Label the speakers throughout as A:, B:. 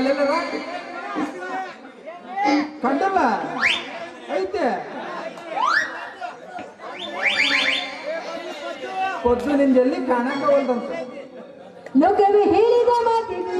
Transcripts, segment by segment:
A: ಎಲ್ಲರ ಕಂಡಲ್ಲ? ಐತೆ? ಕೊದ್ದು ನಿಂದ ಎಲ್ಲಿ ಕಾಣಕ ಹೋಲ್ದಂತ?
B: ಲೋಕವೇ ಹೇಳಿದ ಮಾತಿದು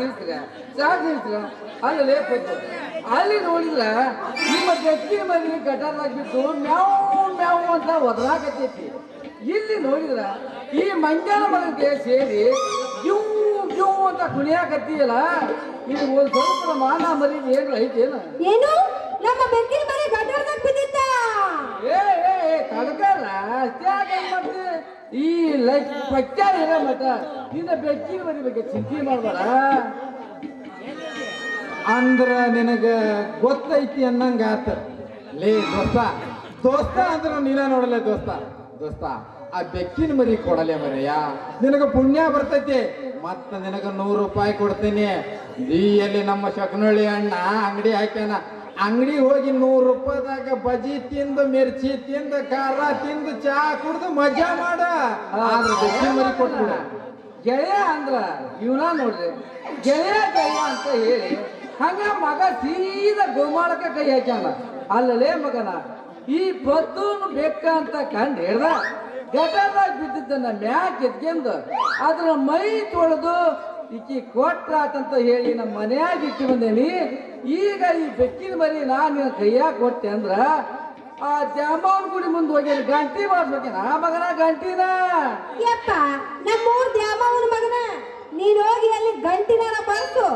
C: ನಿಲ್ಸ್ರ ಸಾಕು ನಿಲ್ಸ್ರ ಅಲ್ಲಿ ಲೇಪತ್ತು ಅಲ್ಲಿ ನೋಡಿದ್ರ ನಿಮ್ಮ ಬೆಕ್ಕಿನ ಮನೆಗೆ ಗಟಾರಾಗ್ಬಿಟ್ಟು ಮ್ಯಾವ್ ಮ್ಯಾವ್ ಅಂತ ಒದರಾಕತ್ತೈತಿ ಇಲ್ಲಿ ನೋಡಿದ್ರ ಈ ಮಂಜಾನ ಮನೆಗೆ ಸೇರಿ ಜೂ ಜೂ ಅಂತ ಕುಣಿಯಾಕತ್ತೀಯಲ್ಲ, ಇದು ಒಂದು ಸ್ವಲ್ಪ ಮಾನ ಮರಿ ಏನು ಐತೇನ?
B: ಏನು? ನಮ್ಮ ಬೆಕ್ಕಿನ ಮನೆ ಗಟಾರದಾಗ ಬಿದ್ದಿತ್ತ
C: ಏ ಏ ಏ, ಕಡ್ಕಲ್ಲ ಅಷ್ಟೇ ಯಾಕೆ ಹಂಗ್ ಮಾಡ್ತಿ? ಈ ಲೈಕ್ ಪಚ್ಚಾರ ಇರೋ ಮಟ ನಿನ್ನ ಬೆಕ್ಕಿ ಮನೆ ಬಗ್ಗೆ ಚಿಂತೆ ಮಾಡಬೇಡ.
A: ಅಂದ್ರ ನಿನಗ ಗೊತ್ತೈತಿ ಅನ್ನಂಗ ಆತ. ಲೇ ದೋಸ್ತ ದೋಸ್ತ ಅಂದ್ರ ನೀನ ನೋಡಲೆ ದೋಸ್ತ. ದೋಸ್ತ, ಆ ಬೆಕ್ಕಿನ ಮರಿ ಕೊಡಲೆ ಮರಿಯ. ನಿನಗ ಪುಣ್ಯ ಬರ್ತೈತಿ. ಮತ್ತ ನಿನಗ ನೂರು ರೂಪಾಯಿ ಕೊಡ್ತೀನಿ. ಈ ನಮ್ಮ ಶಕನಳ್ಳಿ ಅಣ್ಣ ಅಂಗಡಿ ಹಾಕ್ಯಾನ. ಅಂಗಡಿ ಹೋಗಿ ನೂರು ರೂಪಾಯಿದಾಗ ಬಜಿ ತಿಂದು ಮಿರ್ಚಿ ತಿಂದು ಖಾರ ತಿಂದು ಚಹಾ ಕುಡ್ದು ಮಜಾ ಮಾಡ. ಆದ್ರ ಬೆಕ್ಕಿನ ಮರಿ ಕೊಟ್ಬಿಡ.
C: ಗೆಳೆಯ ಅಂದ್ರ ಇವನ ನೋಡ್ರಿ. ಗೆಳೆಯ ಗೆಳೆಯ ಅಂತ ಹೇಳಿ ಹಂಗ ಮಗ ಸೀದಾ ಗೋಮಾಳಕ ಕೈ ಹಾಕ್ಯಾನ. ಅಲ್ಲಲೇ ಮಗನ ಈ ಪದ್ದೂನು ಬೆಕ್ಕ ಅಂತ ಕಂಡು ಹೇಳ್ದ ಗಟದಾಗ ಬಿದ್ದಿದ್ದನ್ನ ಮ್ಯಾಕ್ ಎದ್ಕೆಂದು ಅದ್ರ ಮೈ ತೊಳೆದು ಈಕಿ ಕೊಟ್ರಾತಂತ ಹೇಳಿ ನಮ್ಮ ಮನ್ಯಾಗ ಇಟ್ಟು ಬಂದೇನಿ ಈಗ ಈ ಬೆಕ್ಕಿನ ಮರಿ ನಾನು ನಿನ್ನ ಕೈಯಾಗ ಕೊಟ್ಟೆ ಅಂದ್ರ, ಆ ಜಾಂಬವನ್ ಗುಡಿ ಮುಂದೆ ಹೋಗಿ ಅಲ್ಲಿ ಗಂಟಿ ಮಾಡ್ಬೇಕೇನ? ಆ ಮಗನ ಗಂಟಿನ
B: ಯಪ್ಪ, ನಮ್ಮೂರ್ ದ್ಯಾಮವ್ವನ ಮಗನ. ನೀನ್ ಹೋಗಿ ಅಲ್ಲಿ ಗಂಟಿನ ಬಂತು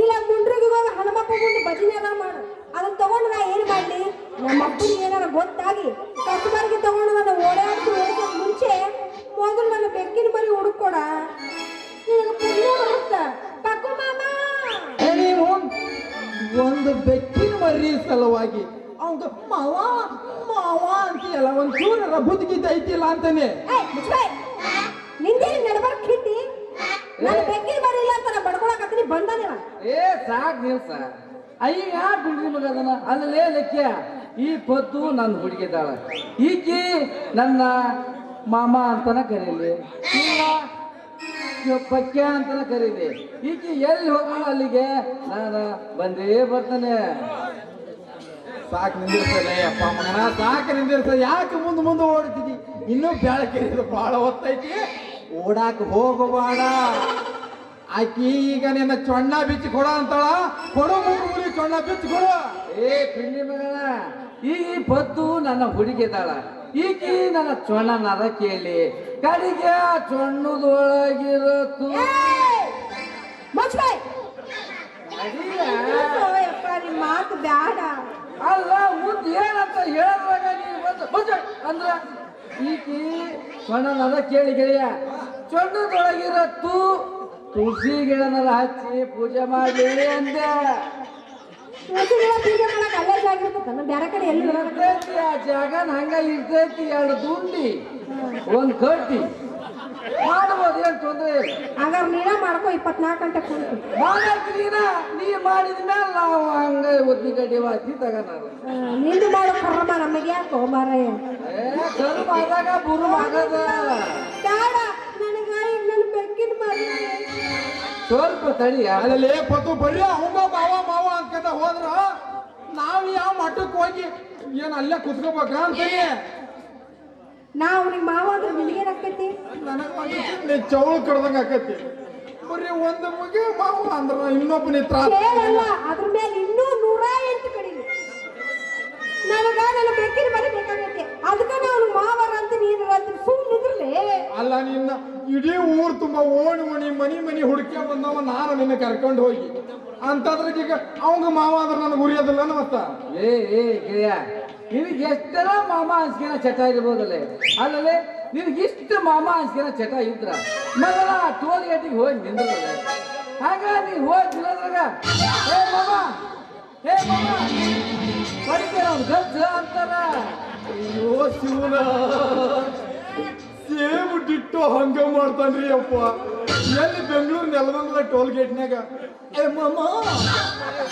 B: ಇಲ್ಲ ಮುಂಡ್ರಿಗೆ ಹೋಗಿ ಹನುಮಪ್ಪ ಮುಂದೆ ಭಜನೆನ ಮಾಡು. ಅದನ್ನ ತಗೊಂಡು ನಾ ಏನ್ ಮಾಡ್ಲಿ? ನಮ್ಮ ಅಪ್ಪನಿಗೆ ಏನಾರ ಗೊತ್ತಾಗಿ ಕಸ್ಟಮರ್ಗೆ ತಗೊಂಡು ನನ್ನ ಓಡಾಡ್ತು ಮುಂಚೆ ಮೊದಲು ನನ್ನ ಬೆಕ್ಕಿನ ಬರಿ ಹುಡುಕೊಡ
A: ಒಂದು ಬೆಕ್ಕಿನ ಮರಿ ಸಲುವಾಗಿ. ಅವಂಗ ಮಾವ ಮಾವ ಅಂತೀಯಲ್ಲ ಒಂದ್ ಚೂರ ಬುದ್ಧಿಗಿದ್ದ ಐತಿಲ್ಲ ಅಂತಾನೆ.
B: ನಿಂದೇನು ನಡ್ಬರ್ಕ್ ಹಿಟ್ಟಿ ನನ್ನ ಬೆಕ್ಕಿನ ಮರಿ ಇಲ್ಲ ಅಂತ ನಾ ಬಡ್ಕೊಳಕತ್ತೀನಿ ಬಂದಾನಿವ
C: ಏ ಸಾಕ್ ನಿಲ್ಸ ಅಯ್ಯ ಯಾ ಬಿಡ್ರಿ ಮಗ ಅದನ್ನ? ಅಲ್ಲೇ ಲೆಕ್ಕ ಈ ಪದ್ದು ನನ್ನ ಹುಡುಗಿದಾಳ. ಈಕಿ ನನ್ನ ಮಾಮ ಅಂತನ ಕರೀಲಿ. ಇಲ್ಲ ಇವ ಪಕ್ಯ ಕರೀರಿ ಈಕೆ ಎಲ್ಲಿ ಹೋಗೋಣ ಅಲ್ಲಿಗೆ ನಾನು ಬಂದೇ ಬರ್ತಾನೆ.
A: ಸಾಕು ನಿಂದಿರ್ತದೆ ಅಪ್ಪ ಮಗನ ಸಾಕು ನಿಂದಿರ್ತದೆ ಯಾಕೆ ಮುಂದೆ ಮುಂದೆ ಓಡ್ತಿದ್ದಿ ಇನ್ನೂ ಬೆಳಕೆ ಬಹಳ ಹೊತ್ತೈತಿ. ಓಡಾಕ ಹೋಗಬೇಡ. ಆಕಿ ಈಗ ನಿನ್ನ ಚೊಣ್ಣ ಬಿಚ್ಚಿ ಕೊಡ ಅಂತಾಳ. ಕೊಡು ಮೂರು ಮೂರಿ ಚೊಣ್ಣ ಬಿಚ್ಚಿ ಕೊಡು.
C: ಏ ಪಿಂಡಿ ಮಗನ ಈ ಪದ್ದು ನನ್ನ ಹುಡುಗಿದಾಳ. ಈಕಿ ನನ್ನ ಚೊಣ್ಣನದ ಕೇಳಿ. ಕಡೆಗೆ ಆ ಚೊಣ್ಣದೊಳಗಿರೋ
B: ಯಪ್ಪ ಮಾತು ಬ್ಯಾಡ.
C: ಅಲ್ಲ ಮುಂದೆ ಏನಂತ ಹೇಳಿದ್ರಾಗ ನೀನು ಬಂದು ಬಂದು ಅಂದ್ರ ಈಕಿ ಸೊಣ್ಣನದ ಕೇಳಿ ಗೆಳೆಯ. ಸೊಣ್ಣದೊಳಗಿರೋ ತೂ ತುಳಸಿ ಗಿಡನರ ಹಚ್ಚಿ ಪೂಜೆ ಮಾಡಿ ಅಂದೆ.
B: ಬ್ಯಾರೆ ಕಡೆ ಎಲ್ಲಿ
C: ಇರ್ತೈತಿ ಆ ಜಾಗನ ಹಂಗ ಇರ್ತೈತಿ ಎರಡು ದುಂಡಿ ಒಂದ್ ಕಟ್ಟಿ ಮಾಡ್ಬೋದು ಏನ್ ತೊಂದ್ರೆ
B: ಹಂಗಾರೆ ನೀನ ಮಾಡ್ಕೋ ಇಪ್ಪತ್ನಾಲ್ಕು ಗಂಟೆ ಕುಂತು
C: ನೀನ ನೀ ಮಾಡಿದ ಮೇಲೆ ನಾವು ಹಂಗ ಒದ್ದಿ ಗಡ್ಡಿ ವಾಸಿ
B: ತಗೋಣ ನಿಂದು ಮಾಡೋ ಕರ್ಮ ನಮಗೆ ಯಾಕೋ ಮಾರಾಯ
C: ಕರ್ಮ ಕರು ಆದಾಗ ಬುರು ಆಗದ.
B: ಬೇಡ ನನಗ ನನ್ನ ಬೆಕ್ಕಿನ ಮಾಡಿ
C: ಸ್ವಲ್ಪ ತಡಿ
A: ಅಲ್ಲೇ ಪತ್ತು ಬರ್ರಿ ಅವಂಗ ಹೋದ್ರ ನಾವ್ ಯಾವ ಮಠಕ್ಕೆ ಹೋಗಿ ಏನ್ ಅಲ್ಲೇ ಕುತ್ಕೋಬೇಕ ಅಂತೀನಿ.
B: ನಾ ಅವ್ನಿಗೆ ಮಾವ ಅಂದ್ರೆ ನಿನಗೇನ್ ಆಕೈತಿ
A: ನನಗ ನೀ ಚೌಳ ಕಡ್ದಂಗ ಆಕತಿ ಬರೀ ಒಂದು ಮುಗಿ ಮಾವ ಅಂದ್ರ ಇನ್ನೊಬ್ಬನಿ ತ್ರಾಸ
B: ಕೇಳಲ್ಲ ಅದ್ರ ಮೇಲೆ ಇನ್ನೂ ನೂರ ಎಂಟು ಕಡಿಮೆ ನನಗ ನನ್ನ ಬೆಕ್ಕಿನ ಮರಿ ಬೇಕಾಗೈತಿ. ಅದಕ್ಕ ನಾನು ಮಾವರ ಅಂತ ನೀನು ಅಂತ ಸುಮ್ಮನೆ ನಿಂದ್ರಲೇ.
A: ಅಲ್ಲ ನಿನ್ನ ಇಡೀ ಊರು ತುಂಬಾ ಓಣಿ ಓಣಿ ಮನಿ ಮನಿ ಹುಡುಕ್ಯ ಬಂದವ ನಾನು ನಿನ್ನ ಕರ್ಕೊಂಡು ಹೋಗಿ. ಅಂತದ್ರಿಗೆ ಅವಂಗ ಮಾವ ಅಂದ್ರೆ ನನಗೆ ಅದಲ್ಲ ಮತ್ತ
C: ಏ ಏ ಗೆಳೆಯ ನಿನಗೆ ಎಷ್ಟರ ಮಾಮ ಹಂಚ್ಕಿನ ಚಟ ಇರ್ಬೋದಲ್ಲ? ಅಲ್ಲೇ ನಿನಗೆ ಇಷ್ಟು ಮಾಮ ಹಂಚ್ಕಿನ ಚಟ ಇದ್ರ? ಮೊದಲ ಟೋಲ್ ಗೇಟಿಗೆ ಹೋಗಿ ನಿಂದ್ರಲ್ಲ. ಹಾಗ ನೀ ಹೋಗಿ ನಿಲ್ಲದ್ರಾಗ ಏ ಮಾಮ ಏ ಮಾಮ ಹೊಡಿತೀರ ಅವ್ನು ಗಜ್ಜ ಅಂತಾರ.
A: ಅಯ್ಯೋ ಶಿವನ. ಸೇಮ್ ಡಿಟ್ಟು ಹಂಗ ಮಾಡ್ತಾನ್ರಿ ಅಪ್ಪ ಎಲ್ಲಿ ಬೆಂಗಳೂರು ನೆಲಮಂಗಲ ಟೋಲ್ ಗೇಟ್ನಾಗ ಏ ಮಾಮ.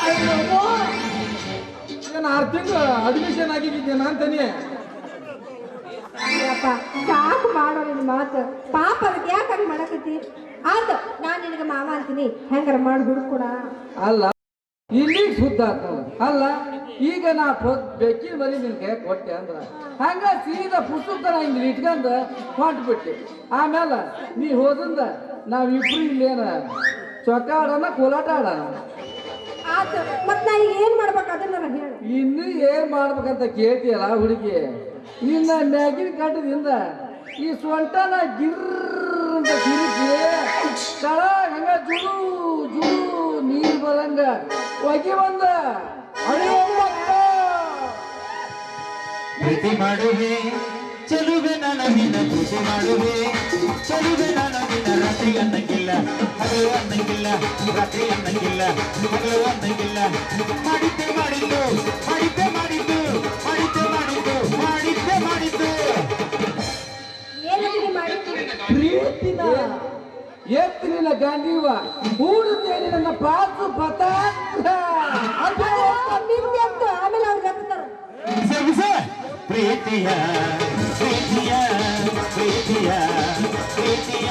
A: ಏ ಮಾಮ. ನಾನು ಆರು ತಿಂಗಳು ಅಡ್ಮಿಷನ್ ಆಗಿದ್ದೇನೆ ಅಂತಾನೆ
B: ಅಯ್ಯಪ್ಪ ಸಾಕು ಮಾಡೋ ನಿನ್ನ ಮಾತು. ಪಾಪ ಅದಕ್ಕೆ ಯಾಕೆ ಹಂಗೆ ಮಾಡಕತ್ತಿ? ಆತ ನಾನು ನಿನಗೆ ಮಾವ ಅಂತೀನಿ. ಹೆಂಗಾರ ಮಾಡಿ ಹುಡುಕೊಡ.
C: ಅಲ್ಲ. ಇಲ್ಲಿಗೆ ಶುದ್ಧ ಆಗ್ತದ ಅಲ್ಲ. ಈಗ ನಾ ಬೆಕ್ಕಿನ ಬರೀ ನಿನ್ಗೆ ಕೊಟ್ಟೆ ಅಂದ್ರ. ಹಂಗ ಸೀದಾ ಪುಸ್ತಕ ಹಿಂಗೆ ಇಟ್ಕೊಂಡ ಹೊಂಟ್ಬಿಟ್ಟೆ ಆಮೇಲೆ ನೀ ಹೋದಿಂದ ನಾವಿಬ್ರು ಇಲ್ಲೇನ? ಚೊಕ್ಕ
B: ಕೋಲಾಟಾಡ
C: ಇನ್ನು ಏನ್ ಮಾಡ್ಬೇಕಂತ ಕೇಳ್ತೀಯಲ್ಲ ಹುಡುಗಿ? ನಿನ್ನ ಮ್ಯಾಗಿನ ಕಟ್ಟದಿಂದ ಈ ಸೊಂಟನ ಗಿರ್ ಅಂತ ತಿರುಗಿ ತಳ ಹಂಗ ಜುಳು ಜುಳು ನೀರ್ ಬರಂಗ. ಒಗಿ ಬಂದ.
D: ಪ್ರೀತಿ ಮಾಡುವೆ, ಚಲುವೆ ನನ್ನ ನಿನ್ನ ಪ್ರೀತಿ ಮಾಡುವೆ. ಚಲುವೆ ನನ್ನ ನಿನ್ನ ರಾತ್ರಿ ಅನ್ನಂಗಿಲ್ಲ ಹಗಲು ಅನ್ನಂಗಿಲ್ಲ ರಾತ್ರಿ ಅನ್ನಂಗಿಲ್ಲ ಹಗಲು ಅನ್ನಂಗಿಲ್ಲ ಮಾಡಿದ್ದು
C: ನಿನ್ನ ಗಾಂಧೀವ ಹೂಡುತ್ತೇನೆ ನನ್ನ ಪಾಸು
B: ಅಂತ ಆಮೇಲೆ ಅವ್ರು
D: ಸವಿಸ ಪ್ರೀತಿಯ ಪ್ರೀತಿಯ ಪ್ರೀತಿಯ ಪ್ರೀತಿಯ.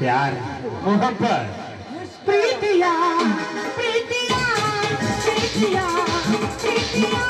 D: प्यार। मोहब्बत प्रीतिया प्रीतिया
B: प्रीतिया प्रीतिया।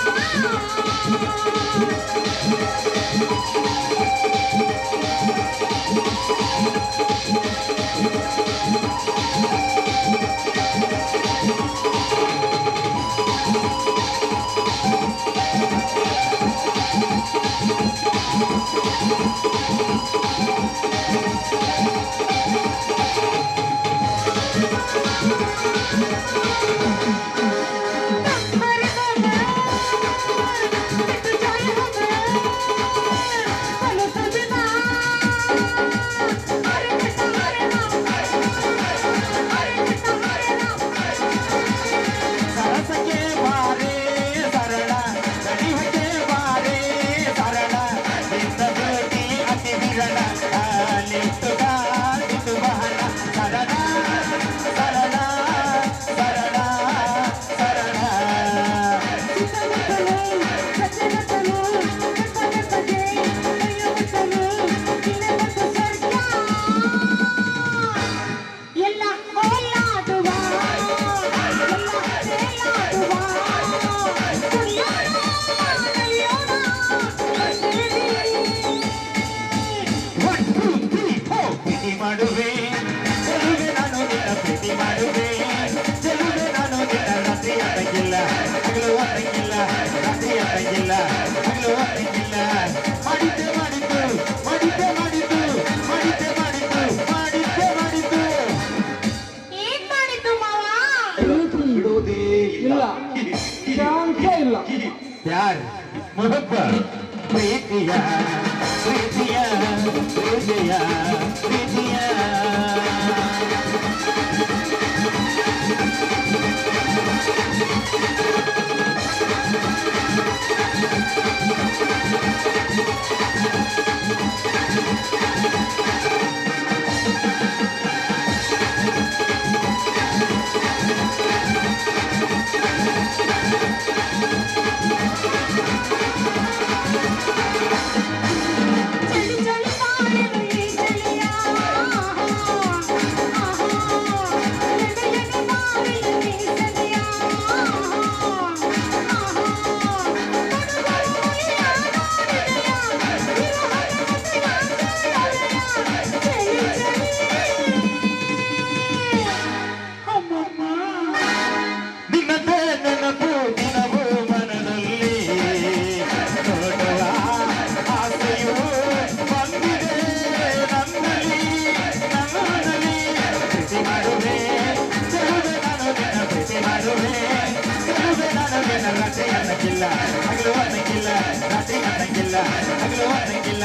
B: அடங்கில்ல
D: அகலோ அடங்கில்ல ராத்திரி அடங்கில்ல அகலோ அடங்கில்ல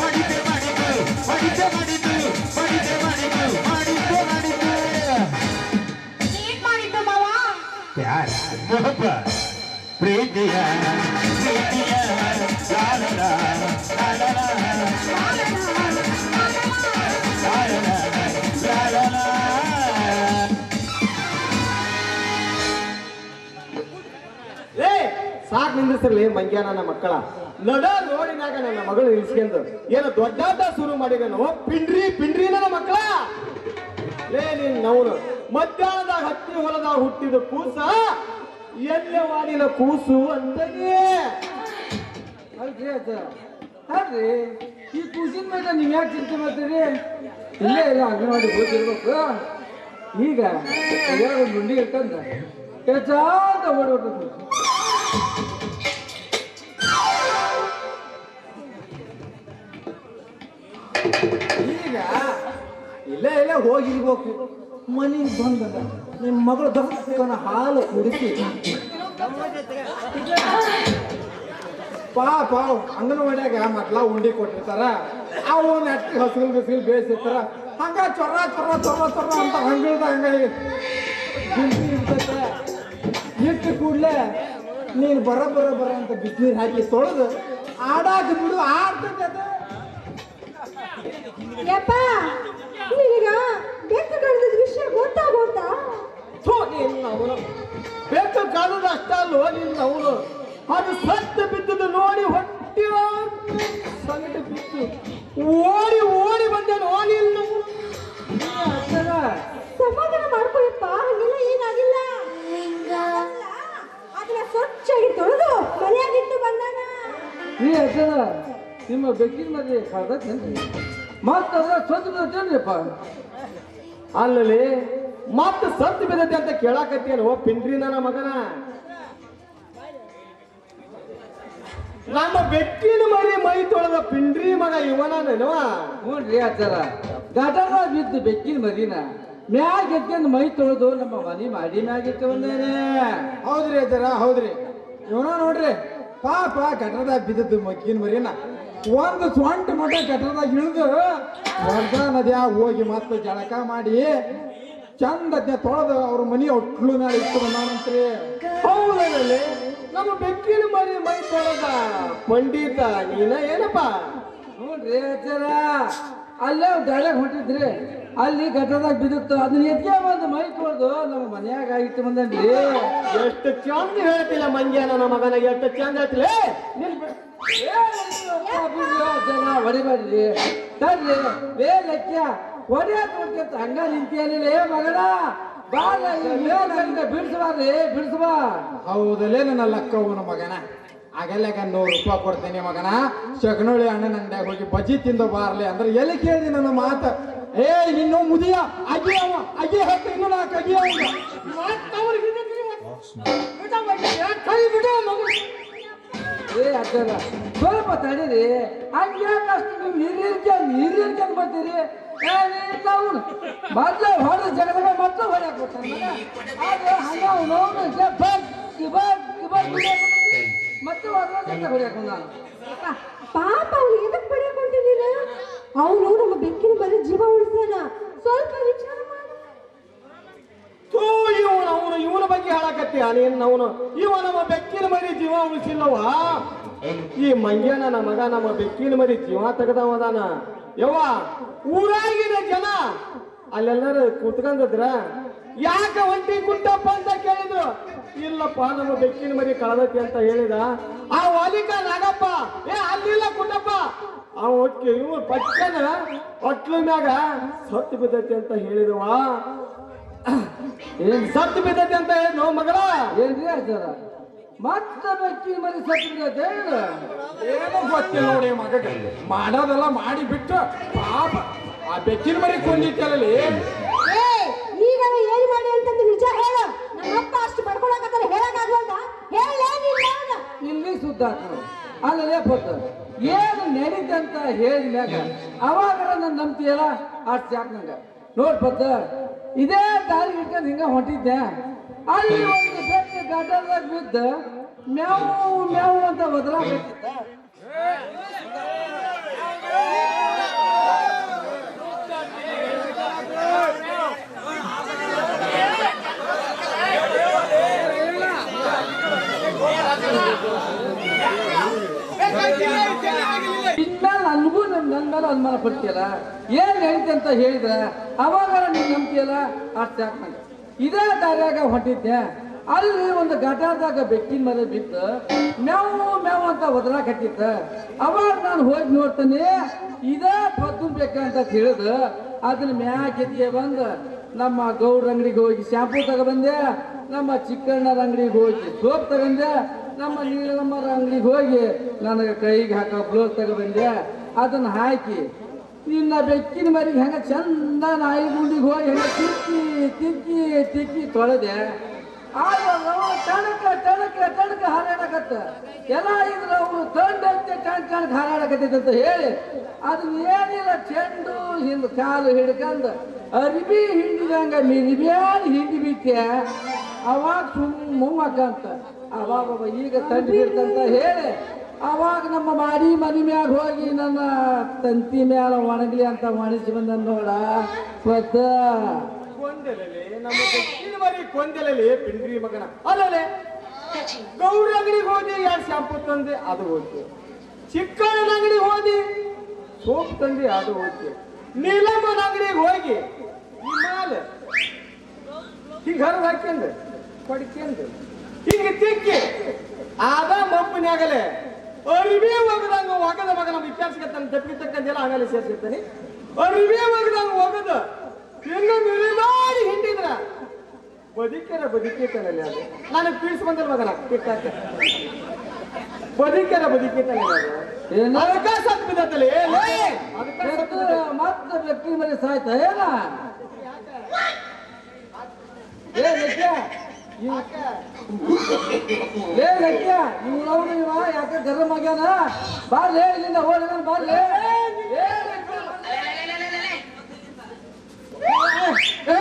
D: படித்த படிப்பு படித்த படிப்பு படித்த படிப்பு படித்த படிப்பு யார்
E: பிரீத்தியா ಸಾಕ್ ನಿಂದಿಸಿರ್ಲಿ ಮಂಗ್ಯ ನನ್ನ ಮಕ್ಕಳ. ನಡ ರೋಡಿನಾಗ ನನ್ನ ಮಗಳು ನಿಲ್ಸ್ಕೊಂಡು ಏನು ದೊಡ್ಡಾಟ ಶುರು ಮಾಡಿದನು, ಪಿಂಡ್ರಿ ಪಿಂಡ್ರಿ ನನ್ನ ಮಕ್ಕಳ. ಲೇ ನೀನ್ ನವನು ಮಧ್ಯಾಹ್ನದಾಗ ಹತ್ತಿ ಹೊಲದ ಹುಟ್ಟಿದ ಕೂಸ ಎಲ್ಲೆ ವಾಡಿನ ಕೂಸು ಅಂದನೇ
C: ಅಲ್ರಿ ಅಜ್ಜ, ಅಲ್ರಿ, ಈ ಕೂಸಿನ ಮೇಲೆ ನೀವು ಯಾಕೆ ಚಿಂತೆ ಮಾಡ್ತೀರಿ? ಇಲ್ಲೇ ಇಲ್ಲ ಅಂಗನವಾಡಿ ಹೋಗಿರ್ಬೇಕು. ಈಗ ಒಂದು ಗುಂಡಿ ಇರ್ತಂದ ಕೆಚಾಂತ ಓಡ್ಬಿಟ್ಟು
E: ಈಗ ಇಲ್ಲೇ ಇಲ್ಲೇ ಹೋಗಿರ್ಬೇಕು ಮನೆಗೆ ಬಂದದ ನಿಮ್ಮ ಮಗಳು ದಕ್ಕನ ಹಾಲು ಕುಡಿಸಿ. ಪಾಪ ಅಂಗನವಾಡಿಯಾಗ ಮಕ್ಳ ಉಂಡಿ ಕೊಟ್ಟಿರ್ತಾರ. ಅವು ನೆಟ್ಟಿ ಹಸಿರು ಬಿಸಿಲು ಬೇಯಿಸಿರ್ತಾರ. ಹಂಗ ಚೊರ ಚೊರ ಚೊರ ಚೊರ ಅಂತ ಹಂಗಿಳ್ದ ಹಂಗ ಗುಂಪಿ ಇರ್ತೈತೆ ಇಟ್ಟು ಕೂಡ್ಲೆ ನೀನು ಬರ ಬರ ಬರ ಅಂತ ಬಿಸಿನೀರು ಹಾಕಿ ತೊಳೆದು ಆಡಾಕ ಬಿಡು ಆಡ್ತದೆ ಅದು.
B: ಯಪ್ಪ ನಿನಗ ಬೆಕ್ಕು ಕಳೆದ ವಿಷಯ ಗೊತ್ತಾಗೋತಾ
E: ಥು, ನಿನ್ನ ಅವನು. ಬೆಕ್ಕು ಕಾಲದ ಅಷ್ಟಲ್ಲೋ ನಿನ್ನ ಅವನು. ಅದು ಸತ್ತ ಬಿದ್ದದ್ದು ನೋಡಿ ಹೊಟ್ಟಿ ಸಂಗಟ ಬಿತ್ತು ಓಡಿ ಓಡಿ ಬಂದೇನು ನಿನ್ನ
C: ನೀ ಹೆಸರ ನಿಮ್ಮ ಬೆಕ್ಕಿನ ಮದುವೆ ಕಳ್ದತ್ತೇನ್ರಿ ಮತ್ತೆ ಅದ್ರ ಸ್ವಚ್ಛ
E: ಅಲ್ಲಲ್ಲಿ ಮತ್ತೆ ಸತ್ತು ಬಿದ್ದೈತೆ ಅಂತ ಕೇಳಾಕತ್ತೇನು ಪಿಂಡ್ರಿ ನನ್ನ ಮಗನ. ನಮ್ಮ ಬೆಕ್ಕಿನ ಮರಿ ಮೈ ತೊಳೆದ ಪಿಂಡ್ರಿ ಮಗ ಇವನ ನೆನವ
C: ಹ್ಞೂನ್ರಿ ಆಚಾರ. ಗಟರ ಬಿದ್ದು ಬೆಕ್ಕಿನ ಮರಿನ ಮ್ಯಾಗ ಎತ್ಕೊಂಡು ಮೈ ತೊಳೆದು ನಮ್ಮ ಮನೆ ಮಾಡಿ ಮ್ಯಾಗ ಇಟ್ಕೊಂಡೇನೆ
A: ಹೌದ್ರಿ ಆಚಾರ ಹೌದ್ರಿ. ಇವನ ನೋಡ್ರಿ. ಪಾಪ ಗಟ್ರದಾಗ ಬಿದ್ದದ್ದು ಮಕ್ಕಿನ ಮರಿನ ಒಂದು ಸೊಂಟ ಮಠ ಗಟ್ರದಾಗ ಇಳಿದು ವರ್ಧಾ ನದಿಯಾಗ ಹೋಗಿ ಮತ್ತೆ ಜಳಕ ಮಾಡಿ ಚಂದ ತೊಳೆದು ಅವ್ರ ಮನಿ ಒಟ್ಲು ಮೇಲೆ ಇಟ್ಟು ಬಂದಾನಂತ್ರಿ.
E: ಹೌದಲ್ಲಿ ನಮ್ಮ ಬೆಕ್ಕಿನ ಮರಿ ಮೈ ತೊಳೆದ ಪಂಡಿತ ನೀನ ಏನಪ್ಪ?
C: ನೋಡ್ರಿ ಅಲ್ಲೇ ಡೈಲಾಗ್ ಹೊಂಟಿದ್ರಿ. ಅಲ್ಲಿ ಗಟ್ಟದಾಗ ಬಿದ್ದಿತ್ತು. ಅದನ್ನ ಎದ್ಕೆ ಬಂದು ಮೈ ಕೊಡ್ದು ನಮ್ಮ ಮನ್ಯಾಗ ಆಗಿತ್ತು ಬಂದನ್ರಿ.
E: ಎಷ್ಟು ಚಂದ ಹೇಳ್ತಿಲ್ಲ ಮಂಜಾನ ನಮ್ಮ ಮಗನ ಎಷ್ಟು ಚಂದ ಹೇಳ್ತಿಲ್ಲ.
C: ಜನ ಹೊಡಿಬೇಡ್ರಿ. ತರ್ರಿ. ಲೇ ಲೆಕ್ಕ. ಹೊಡಿಯತ್ ಹೊಡ್ಕತ್ ಹಂಗ ನಿಂತಿಯಲ್ಲ ಏ ಮಗನ ಬಾಳ ಬಿಡಿಸ್ಬಾರ್ರಿ ಬಿಡಿಸ್ಬಾ.
A: ಹೌದಲ್ಲೇ ನನ್ನ ಲಕ್ಕವನ ಮಗನ. ಆಗಲ್ಯಾಗ ನೂರು ರೂಪಾಯಿ ಕೊಡ್ತೇನೆ ಮಗನ. ಶಗನೋಳಿ ಅಣ್ಣನ ಅಂಗಡಿಯಾಗ ಹೋಗಿ ಬಜ್ಜಿ ತಿಂದು ಬಾರ್ಲಿ ಅಂದ್ರೆ ಎಲ್ಲಿ ಕೇಳಿದೆ ನನ್ನ ಮಾತ? ಏ ಇನ್ನು ಮುದಿಯ ಅಗಿ ಅವ ಅಗಿ ಹತ್ತು ಇನ್ನು ನಾಲ್ಕು ಅಗಿ ಅವಂಗ ಕೈ ಬಿಡು ಮಗು
C: ಏ ಅಜ್ಜರ ಸ್ವಲ್ಪ ತಡೀರಿ. ಹಂಗೆ ಅಷ್ಟು ನೀವು ಹಿರಿಯರ್ಕೆ ಹಿರಿಯರ್ಕೆ ಬರ್ತೀರಿ. ಮೊದ್ಲು ಹೊಡೆದ ಜಗದಾಗ ಮತ್ತೆ ಹೊಡ್ಯಾಕ ಆದ್ರೆ ಹಂಗ ಅವನು ಬಗ್ ಬಗ್ ಬಗ್ ಮತ್ತೆ ಹೊಡೆದ ಹೊಡ್ಯಾಕ
B: ಪಾಪ ಅವ್ನು ಎದಕ್ ಪಡೆಯಕೊಂಡಿದ್ದೀರ ಅವನು ನಮ್ಮ ಬೆಕ್ಕಿನ ಬರೀ ಜೀವ ಉಳಿಸ್ಯಾನ. ಸ್ವಲ್ಪ ವಿಚಾರ
E: ಇವನು, ಅವನು, ಇವನ ಬಗ್ಗೆ ಹೇಳಕತ್ತೀಯ? ನೀನು, ಅವನು, ಇವ ನಮ್ಮ ಬೆಕ್ಕಿನ ಮರಿ ಜೀವ ಉಳಿಸಿಲ್ಲವ ಈ ಮಂಗ್ಯನ ನಮ್ಮ ಮಗ ನಮ್ಮ ಬೆಕ್ಕಿನ ಮರಿ ಜೀವ ತೆಗೆದವದಾನ. ಯವ್ವ, ಊರಾಗಿನ ಜನ, ಅಲ್ಲೆಲ್ಲರೂ ಕೂತ್ಕೊಂಡಿದ್ರ ಯಾಕ ಒಂಟಿ ಕುಂಟಪ್ಪ ಅಂತ ಕೇಳಿದ್ರು? ಇಲ್ಲಪ್ಪ ನಮ್ಮ ಬೆಕ್ಕಿನ ಮರಿ ಕಳದತಿ ಅಂತ ಹೇಳಿದ. ಆ ವಾಲಿಕ ನಾಗಪ್ಪ ಏ ಅಲ್ಲಿಲ್ಲ ಕುಂಟಪ್ಪ ಅವ ಓಕೆ ಇವ್ ಪಚ್ಚನ ಹೊಟ್ಲ ಮ್ಯಾಗ ಸತ್ತು ಬಿದ್ದೈತಿ ಅಂತ ಹೇಳಿದವ.
C: ಏನ್
E: ಸತ್ತು ಬಿದ್ದತಿ ಅಂತ ಹೇಳಿದ್ನು ಮಗಳ?
C: ಏನ್ರಿ ಆಚಾರ ಮತ್ತ ಬೆಕ್ಕಿನ ಮರಿ ಸತ್ತು ಏನು?
A: ಏನೋ ಗೊತ್ತಿಲ್ಲ ನೋಡಿ ಮಗ ಮಾಡೋದೆಲ್ಲ ಮಾಡಿ ಬಿಟ್ಟು ಪಾಪ ಆ ಬೆಕ್ಕಿನ ಮರಿ ಕೊಂದಿತ್ತಲ್ಲಿ
B: ಏ ಈಗ ಏನ್ ಮಾಡಿ ಅಂತಂದು ನಿಜ ಹೇಳ. ನಮ್ಮ ಅಷ್ಟು ಬಡ್ಕೊಳಕತ್ತಾರ ಹೇಳಕ್ಕಾಗಲ್ದ ಹೇಳ
C: ಇಲ್ಲಿ ಸುದ್ದ ಅಲ್ಲೇ ಪೊತ್ತ ಏನು ನಡೀತಂತ ಹೇಳಿದಾಗ ಅವಾಗ ನನ್ನ ನಂಬ್ತೀಯಲ್ಲ ಅಷ್ಟು ಯಾಕೆ ನಂಗೆ? ನೋಡ್ ಪತ್ತ ಇದೇ ದಾರಿ ಇಟ್ಕೊಂಡು ಹಿಂಗ ಹೊಂಟಿದ್ದೆ. ಅಲ್ಲಿ ಒಂದು ಬೆಟ್ಟ ಗಡ್ಡದಾಗ ಬಿದ್ದ ಮ್ಯಾವು ಮ್ಯಾವು ಅಂತ ಬದಲಾಗತ್ತಿತ್ತ ಇನ್ಮೇಲೆ ನನಗೂ ನನ್ನ ಮೇಲೆ ಅನುಮಾನ ಪಡ್ತೀಯಲ್ಲ ಏನ್ ನಡೀತಿ ಅಂತ ಹೇಳಿದ್ರೆ ಅವಾಗ ನೀನ್ ನಂಬ್ತೀಯಲ್ಲ? ಅರ್ಥ ಆಗ್ತದೆ ಇದೇ ದಾರಿಯಾಗ ಹೊಂಟಿದ್ದೆ ಅಲ್ಲಿ ಒಂದು ಘಟಾದಾಗ ಬೆಕ್ಕಿನ ಮೇಲೆ ಬಿತ್ತು, ಮ್ಯಾವು ಮ್ಯಾವು ಅಂತ ಒದರಾಕತ್ತಿತ್ತ ಅವಾಗ ನಾನು ಹೋಗಿ ನೋಡ್ತೇನೆ, ಇದೇ ಪದ್ದು ಬೇಕಂತ ತಿಳಿದು ಅದನ್ನ ಮ್ಯಾಕೆತ್ತಿಗೆ ಬಂದು. ನಮ್ಮ ಗೌಡ್ರ ಅಂಗಡಿಗೆ ಹೋಗಿ ಶಾಂಪೂ ತಗೊಬಂದೆ ನಮ್ಮ ಚಿಕ್ಕಣ್ಣರ ಅಂಗಡಿಗೆ ಹೋಗಿ ಸೋಪ್ ತಗೊಂಡೆ ನಮ್ಮ ನೀಲಮ್ಮರ ಅಂಗಡಿಗೆ ಹೋಗಿ ನನಗೆ ಕೈಗೆ ಹಾಕೋ ಬ್ಲೌಸ್ ತಗೊಬಂದೆ ಅದನ್ನ ಹಾಕಿ ನಿನ್ನ ಬೆಕ್ಕಿನ ಮರಿಗೆ ಹೆಂಗ ಚಂದ ನಾಯಿ ಗುಂಡಿಗೆ ಹೋಗಿ ಹೆಂಗ ತಿಕ್ಕಿ ತಿಕ್ಕಿ ತಿಕ್ಕಿ ತೊಳೆದೆ ತಣಕ ತಣಕ ತಣಕ ಹಾರಾಡಕತ್ತ. ಎಲ್ಲ ಇದ್ರ ಅವನು ತಂಡಂತೆ ಟಣ್ ಕಣಕ್ ಹಾರಾಡಕತ್ತೈತೆ ಅಂತ ಹೇಳಿ, ಅದನ್ನ ಏನಿಲ್ಲ, ಚೆಂಡು ಹಿಂದ ಕಾಲು ಹಿಡ್ಕಂದು ಅರಿಬಿ ಹಿಂಡಿದಂಗ ಮಿರಿಬಿಯಾಗಿ ಹಿಂಡಿ ಬಿಟ್ಟೆ ಅವಾಗ ಸುಮ್ಮ ಅಂತ ಅವಾಗ ಅವ ಈಗ ತಂಡಿ ಬಿಡ್ತಂತ ಹೇಳಿ ಅವಾಗ ನಮ್ಮ ಮಾಡಿ ಮನಿ ಮ್ಯಾಗ ಹೋಗಿ ನನ್ನ ತಂತಿ ಮ್ಯಾಲ ಒಣಗ್ಲಿ ಅಂತ ಒಣಗಿ ಬಂದ ನೋಡ. ಸ್ವತ್ತ
E: ಕೊಂದೆಲಲ್ಲಿ ನಮ್ಮ ಮರಿ ಕೊಂದೆಲಲ್ಲಿ ಪಿಂಡ್ರಿ ಮಗನ. ಅಲ್ಲಲೆ ಗೌಡ ಅಂಗಡಿಗೆ ಹೋದಿ ಎರಡು ಶಾಂಪು ತಂದೆ ಅದು ಹೋಯ್ತು. ಚಿಕ್ಕಣ್ಣನ ಅಂಗಡಿಗೆ ಹೋದಿ ಸೋಪ್ ತಂದೆ ಅದು ಹೋಯ್ತು. ನೀಲಮ್ಮನ ಅಂಗಡಿಗೆ ಹೋಗಿ ಹಿಂಗ್ ಹಿಂಗ ಹರಿದು ಹಾಕ್ಯಂದು ಹಿಂಗ್ ಹಿಂಗ ತಿಕ್ಕಿ ಆದ ಮಪ್ಪನ್ಯಾಗಲೆ ಅರಿವಿ ಒಗದಂಗ ಒಗದ ನಮ್ಮ ಇತಿಹಾಸಕ್ಕೆ ತಪ್ಪಿ ತಕ್ಕಂತೆಲ್ಲ ಆಮೇಲೆ ಸೇರ್ಸಿರ್ತಾನೆ. ಅರಿವಿ ಒಗದಂಗ ಒಗದ ಹಿಂಗ ಮಿಳಿ ಮಾಡಿ ಹಿಂಡಿದ್ರ. ಬದುಕ್ಯಾರ ಬದುಕಿರ್ತಾನಲ್ಲಿ ಅದು. ನನಗೆ ಪೀಸ್ ಬಂದಿಲ್ಲ ಮಗನ ಟಿಕ್ಟಾಕ್ ಬದುಕ್ಯಾರ
C: ಬದುಕಿರ್ತಾನೆ
E: ಅದಕ್ಕ ಸತ್ ಬಿದ್ದತ್ತಲ್ಲಿ.
C: ಮತ್ತೆ ವ್ಯಕ್ತಿ ಮೇಲೆ ಸಾಯ್ತಾ ಏನ? ಏ ಲೇ ಲಕ್ಷ್ಯ ಇವ್ನವ್ನು ಇವ ಯಾಕೆ ಗರಂ ಆಗ್ಯಾನ ಬಾರ್ಲೇ ಇಲ್ಲಿಂದ ಹೋಗಿ ಬಾರ್ಲೇ ಏ ಲಕ್ಷ್ಯ,
E: ಏ,